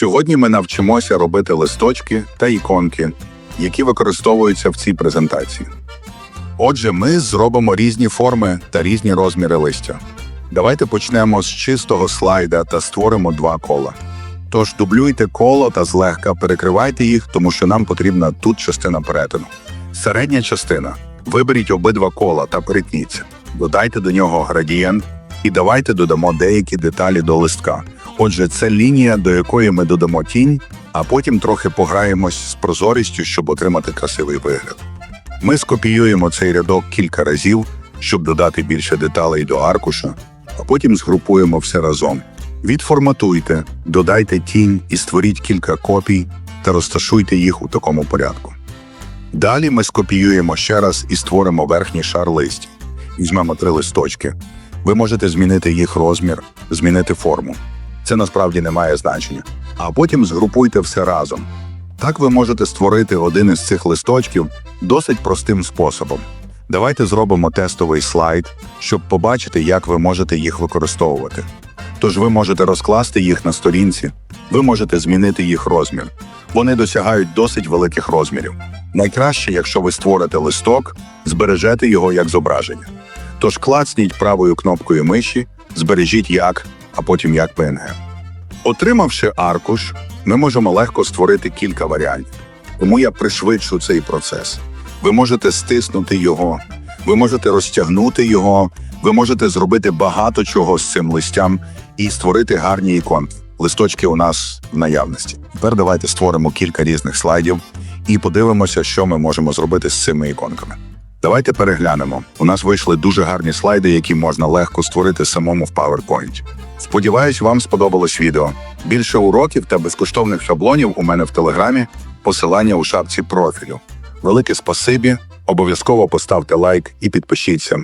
Сьогодні ми навчимося робити листочки та іконки, які використовуються в цій презентації. Отже, ми зробимо різні форми та різні розміри листя. Давайте почнемо з чистого слайда та створимо два кола. Тож дублюйте коло та злегка перекривайте їх, тому що нам потрібна тут частина перетину. Середня частина. Виберіть обидва кола та перетніться. Додайте до нього градієнт і давайте додамо деякі деталі до листка. Отже, це лінія, до якої ми додамо тінь, а потім трохи пограємось з прозорістю, щоб отримати красивий вигляд. Ми скопіюємо цей рядок кілька разів, щоб додати більше деталей до аркуша, а потім згрупуємо все разом. Відформатуйте, додайте тінь і створіть кілька копій та розташуйте їх у такому порядку. Далі ми скопіюємо ще раз і створимо верхній шар листів. Візьмемо три листочки. Ви можете змінити їх розмір, змінити форму. Це насправді не має значення. А потім згрупуйте все разом. Так ви можете створити один із цих листочків досить простим способом. Давайте зробимо тестовий слайд, щоб побачити, як ви можете їх використовувати. Тож ви можете розкласти їх на сторінці, ви можете змінити їх розмір. Вони досягають досить великих розмірів. Найкраще, якщо ви створите листок, збережете його як зображення. Тож клацніть правою кнопкою миші, збережіть як, а потім як PNG. Отримавши аркуш, ми можемо легко створити кілька варіантів. Тому я пришвидшу цей процес. Ви можете стиснути його, ви можете розтягнути його, ви можете зробити багато чого з цим листям і створити гарні іконки. Листочки у нас в наявності. Тепер давайте створимо кілька різних слайдів і подивимося, що ми можемо зробити з цими іконками. Давайте переглянемо. У нас вийшли дуже гарні слайди, які можна легко створити самому в PowerPoint. Сподіваюсь, вам сподобалось відео. Більше уроків та безкоштовних шаблонів у мене в телеграмі. Посилання у шапці профілю. Велике спасибі. Обов'язково поставте лайк і підпишіться.